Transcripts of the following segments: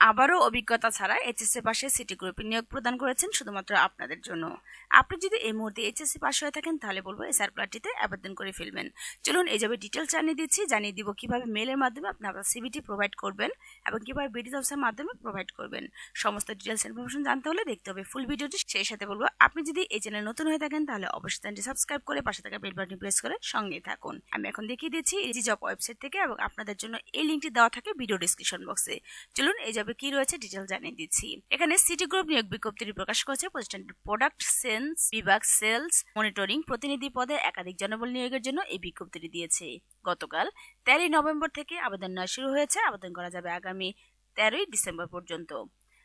আবারও অভিজ্ঞতা ছাড়া এইচএসসি পাশে সিটি গ্রুপে নিয়োগ প্রদান করেছেন শুধুমাত্র আপনাদের জন্য। আপনি যদি এই মুহূর্তে এইচএসসি পাশ হয়ে থাকেন, তাহলে বলব এই সার্কুলারটিতে আবেদন করে ফেলবেন। চলুন এই যাবে ডিটেলস জানিয়ে দিচ্ছি। জানিয়ে দিব কীভাবে মেলের মাধ্যমে আপনি আপনার সিভিটি প্রোভাইড করবেন এবং কীভাবে বিডি অফিসের মাধ্যমে প্রোভাইড করবেন। সমস্ত ডিটেলস ইনফরমেশন জানতে হলে দেখতে হবে ফুল ভিডিওটি। সেই সাথে বলব, আপনি যদি এই চ্যানেল নতুন হয়ে থাকেন, তাহলে অবশ্যই চ্যানেলটি সাবস্ক্রাইব করে পাশে থাকা বেল বাটন প্রেস করে সঙ্গে থাকুন। আমি এখন দেখিয়ে দিচ্ছি এই জব ওয়েবসাইট থেকে এবং আপনাদের জন্য এই লিঙ্কটি দেওয়া থাকে ভিডিও ডিসক্রিপশন বক্সে চলুন এই যাবে কি রয়েছে ডিটেল জানিয়ে দিচ্ছি। এখানে সিটি গ্রুপ নিয়োগ বিজ্ঞপ্তিটি প্রকাশ করেছে। প্রতিষ্ঠানটির প্রোডাক্ট সেন্স বিভাগ সেলস মনিটরিং প্রতিনিধি পদে একাধিক জনবল নিয়োগের জন্য এই বিজ্ঞপ্তিটি দিয়েছে। গতকাল তেরোই নভেম্বর থেকে আবেদন নেওয়া শুরু হয়েছে। আবেদন করা যাবে আগামী তেরোই ডিসেম্বর পর্যন্ত।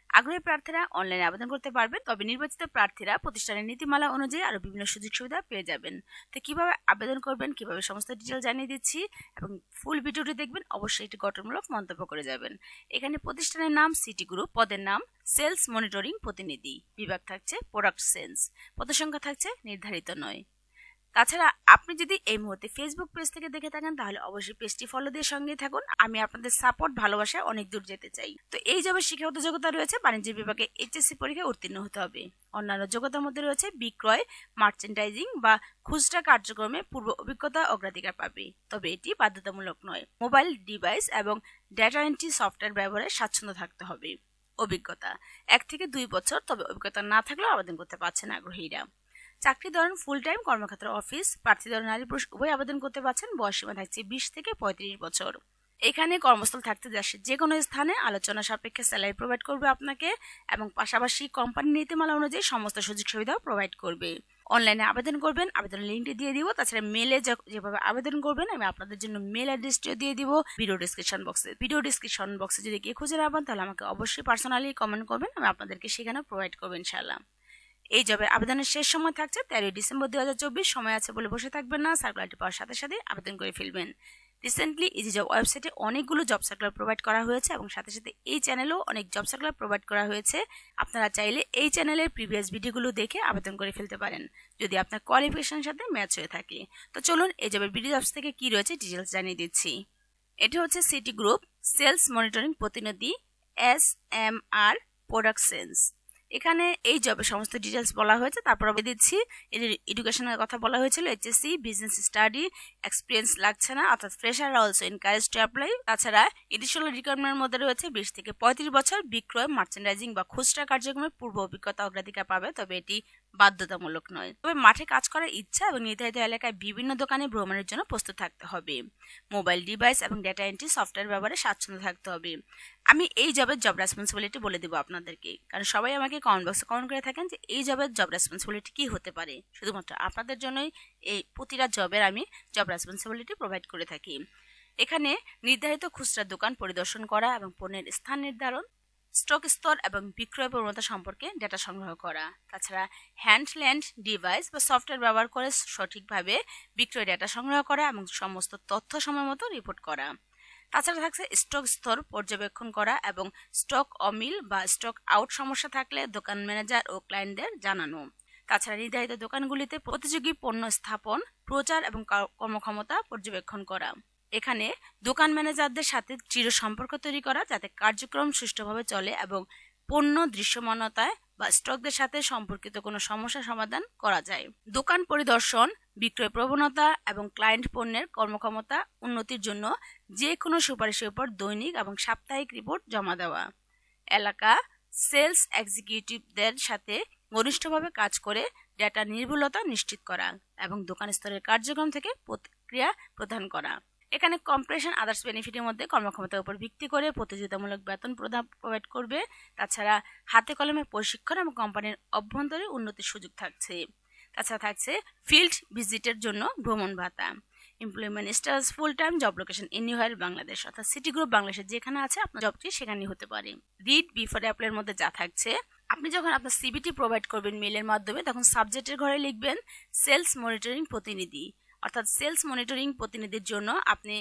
আগ্রহী প্রার্থীরা অনলাইনে আবেদন করতে পারবেন, তবে নির্বাচিত প্রার্থীরা প্রতিষ্ঠানের নীতিমালা অনুযায়ী আরও বিভিন্ন সুযোগ সুবিধা পেয়ে যাবেন। তো কীভাবে আবেদন করবেন, কীভাবে সমস্ত ডিটেল জানিয়ে দিচ্ছি এবং ফুল ভিডিওটি দেখবেন, অবশ্যই একটি গঠনমূলক মন্তব্য করে যাবেন। এখানে প্রতিষ্ঠানের নাম সিটি গ্রুপ পদের নাম সেলস মনিটরিং প্রতিনিধি, বিভাগ থাকছে প্রোডাক্ট সেন্স পদের সংখ্যা থাকছে নির্ধারিত নয়। তাছাড়া আপনি যদি এই মুহূর্তে ফেসবুক পেজ থেকে দেখে থাকেন, তাহলে অবশ্যই পেজটি ফলো দিয়ে সঙ্গে থাকুন। আমি আপনাদের সাপোর্ট ভালোবাসায় অনেক দূর যেতে চাই। তো এই যাবে শিক্ষাগত যোগ্যতা রয়েছে, বাণিজ্য বিভাগে এইচএসসি পরীক্ষায় উত্তীর্ণ হতে হবে। অন্যান্য যোগ্যতার মধ্যে রয়েছে বিক্রয় মার্চেন্ডাইজিং বা খুচরা কার্যক্রমে পূর্ব অভিজ্ঞতা অগ্রাধিকার পাবে। তবে এটি বাধ্যতামূলক নয়। মোবাইল ডিভাইস এবং ডেটা এন্ট্রি সফটওয়্যার ব্যবহারে স্বাচ্ছন্দ্য থাকতে হবে। অভিজ্ঞতা। এক থেকে দুই বছর, তবে অভিজ্ঞতা না থাকলেও আবেদন করতে পারছেন আগ্রহীরা। চাকরি ধরন ফুল টাইম কর্মক্ষেত্র অফিস প্রার্থী ধরন নারী পুরুষ, উভয় আবেদন করতে পারছেন বয়সীমা থাকছে বিশ থেকে পঁয়ত্রিশ বছর। এখানে কর্মস্থল থাকতে দেশের যে কোনো স্থানে, আলোচনা সাপেক্ষে স্যালারি প্রোভাইড করবে আপনাকে এবং পাশাপাশি কোম্পানি নীতিমালা অনুযায়ী সমস্ত সুযোগ সুবিধাও প্রোভাইড করবে। অনলাইনে আবেদন করবেন, আবেদনের লিঙ্কটি দিয়ে দিব, তাছাড়া মেলে যেভাবে আবেদন করবেন, আমি আপনাদের জন্য মেল অ্যাড্রেসটিও দিয়ে দিব ভিডিও ডিসক্রিপশন বক্সে ভিডিও ডিসক্রিপশন বক্সে যদি কেউ খুঁজে না তাহলে আমাকে অবশ্যই পার্সোনালি কমেন্ট করবেন, আমি আপনাদেরকে সেখানে প্রোভাইড করবেন ইনশাল্লাহ এই জবের আবেদনের শেষ সময় থাকছে তেরোই ডিসেম্বর দু হাজার চব্বিশ। সময় আছে বলে বসে থাকবেন না সার্কুলারটি পাওয়ার সাথে সাথে আবেদন করে ফেলবেন। রিসেন্টলি ইজি জব ওয়েবসাইটে অনেকগুলো জব সার্কুলার প্রোভাইড করা হয়েছে এবং সাথে সাথে এই চ্যানেলেও অনেক জব সার্কুলার প্রোভাইড করা হয়েছে। আপনারা চাইলে এই চ্যানেলের প্রিভিয়াস ভিডিওগুলো দেখে আবেদন করে ফেলতে পারেন, যদি আপনার কোয়ালিফিকেশনের সাথে ম্যাচ হয়ে থাকে। তো চলুন এই জবের বিডি জবস থেকে কি রয়েছে ডিটেলস জানিয়ে দিচ্ছি। এটি হচ্ছে সিটি গ্রুপ সেলস মনিটরিং প্রতিনিধি S M R product sense এখানে এই জবে সমস্ত ডিটেলস বলা হয়েছে। তারপর আমি দিচ্ছি এডুকেশনের কথা বলা হয়েছিল এইচএসসি বিজনেস স্টাডি এক্সপিরিয়েন্স লাগছে না, অর্থাৎ fresher also encourage to apply তাছাড়া এডিশনাল রিকোয়ারমেন্টের মধ্যে রয়েছে বিশ থেকে পঁয়ত্রিশ বছর বিক্রয় মার্চেন্ডাইজিং বা খুচরা কার্যক্রমে পূর্ব অভিজ্ঞতা অগ্রাধিকার পাবে, তবে এটি বাধ্যতামূলক নয়। তবে মাঠে কাজ করার ইচ্ছা এবং নির্ধারিত এলাকায় বিভিন্ন দোকানে ভ্রমণের জন্য প্রস্তুত থাকতে হবে। মোবাইল ডিভাইস এবং ডেটা এন্ট্রি সফটওয়্যার ব্যবহারে স্বাচ্ছন্দ্য থাকতে হবে। আমি এই জবের জব রেসপন্সিবিলিটি বলে দেবো আপনাদেরকে, কারণ সবাই আমাকে কমেন্ট বক্সে কমেন্ট করে থাকেন যে এই জবের জব রেসপন্সিবিলিটি কী হতে পারে। শুধুমাত্র আপনাদের জন্যই এই প্রতিটা জবের আমি জব রেসপন্সিবিলিটি প্রোভাইড করে থাকি। এখানে নির্ধারিত খুচরা দোকান পরিদর্শন করা এবং পণ্যের স্থান নির্ধারণ স্টক স্তর এবং বিক্রয় প্রবণতা সম্পর্কে ডেটা সংগ্রহ করা। তাছাড়া হ্যান্ডল্যান্ড ডিভাইস বা সফটওয়্যার ব্যবহার করে সঠিকভাবে বিক্রয় ডেটা সংগ্রহ করা এবং সমস্ত তথ্য সময় মতো রিপোর্ট করা। তাছাড়া থাকছে স্টক স্তর পর্যবেক্ষণ করা এবং স্টক অমিল বা স্টক আউট সমস্যা থাকলে দোকান ম্যানেজার ও ক্লায়েন্টদের জানানো। তাছাড়া নির্ধারিত দোকানগুলিতে প্রতিযোগী পণ্য স্থাপন, প্রচার এবং কর্মক্ষমতা পর্যবেক্ষণ করা। এখানে দোকান ম্যানেজারদের সাথে চির সম্পর্ক তৈরি করা, যাতে কার্যক্রম সুষ্ঠুভাবে চলে এবং পণ্য দৃশ্যমানতায় বা স্টকদের সাথে সম্পর্কিত কোনো সমস্যা সমাধান করা যায়। দোকান পরিদর্শন, বিক্রয় প্রবণতা এবং ক্লায়েন্ট পণ্যের কর্মক্ষমতা, উন্নতির জন্য যে কোনো সুপারিশের উপর দৈনিক এবং সাপ্তাহিক রিপোর্ট জমা দেওয়া। এলাকা সেলস এক্সিকিউটিভদের সাথে ঘনিষ্ঠভাবে কাজ করে ডেটা নির্ভুলতা নিশ্চিত করা এবং দোকান স্তরের কার্যক্রম থেকে প্রতিক্রিয়া প্রদান করা। এখানে কম্প্রেশন আদার্স বেনিফিটের মধ্যে কর্মক্ষমতার উপর ভিত্তি করে প্রতিযোগিতামূলক বেতন প্রদান প্রোভাইড করবে। তাছাড়া হাতে কলমে প্রশিক্ষণ এবং কোম্পানির অভ্যন্তরে উন্নতির সুযোগ থাকছে। তাছাড়া থাকছে ফিল্ড ভিজিটের জন্য ভ্রমণ ভাতা। Employment status full time job location anywhere Bangladesh অর্থাৎ সিটি গ্রুপ বাংলাদেশের যেখানে আছে, আপনার জবটি সেখানেই হতে পারে। রিড বিফোর অ্যাপ্লাইয়ের মধ্যে যা থাকছে, আপনি যখন আপনার সিবিটি প্রোভাইড করবেন মেলের মাধ্যমে, তখন সাবজেক্টের ঘরে লিখবেন সেলস মনিটরিং প্রতিনিধি। অর্থাৎ সেলস মনিটরিং প্রতিনিধির জন্য আপনি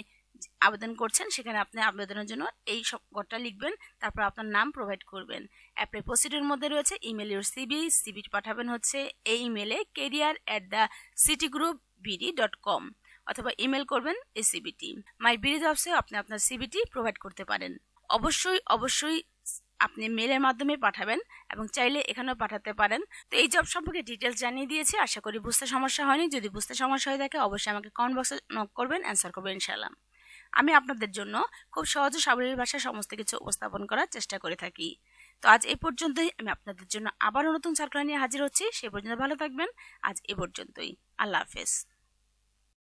আবেদন করছেন, সেখানে আপনি আবেদনের জন্য এই সব ঘরটা লিখবেন, তারপর আপনার নাম প্রোভাইড করবেন। অ্যাপ্লাই প্রসিডিউর মধ্যে রয়েছে ইমেল ইউর সিবি সিবি পাঠাবেন হচ্ছে এই ইমেলে career at the City Group BD dot com অথবা ইমেল করবেন এই সিবিটি মাই বিডি জবসে আপনি আপনার সিবিটি প্রোভাইড করতে পারেন। অবশ্যই অবশ্যই আপনি মেলের মাধ্যমে পাঠাবেন এবং চাইলে এখানেও পাঠাতে পারেন। তো এই জব সম্পর্কে ডিটেলস জানিয়ে দিয়েছি। আশা করি বুঝতে সমস্যা হয়নি। যদি বুঝতে সমস্যা হয়ে থাকে, অবশ্যই আমাকে কমেন্ট বক্সে নক করবেন অ্যান্সার করবেন ইনশাল্লাহ আমি আপনাদের জন্য খুব সহজ সাবলীল ভাষায় সমস্ত কিছু উপস্থাপন করার চেষ্টা করে থাকি। তো আজ এই পর্যন্তই। আমি আপনাদের জন্য আবারও নতুন সার্কুলার নিয়ে হাজির হচ্ছি। সে পর্যন্ত ভালো থাকবেন। আজ এ পর্যন্তই। আল্লাহ হাফেজ।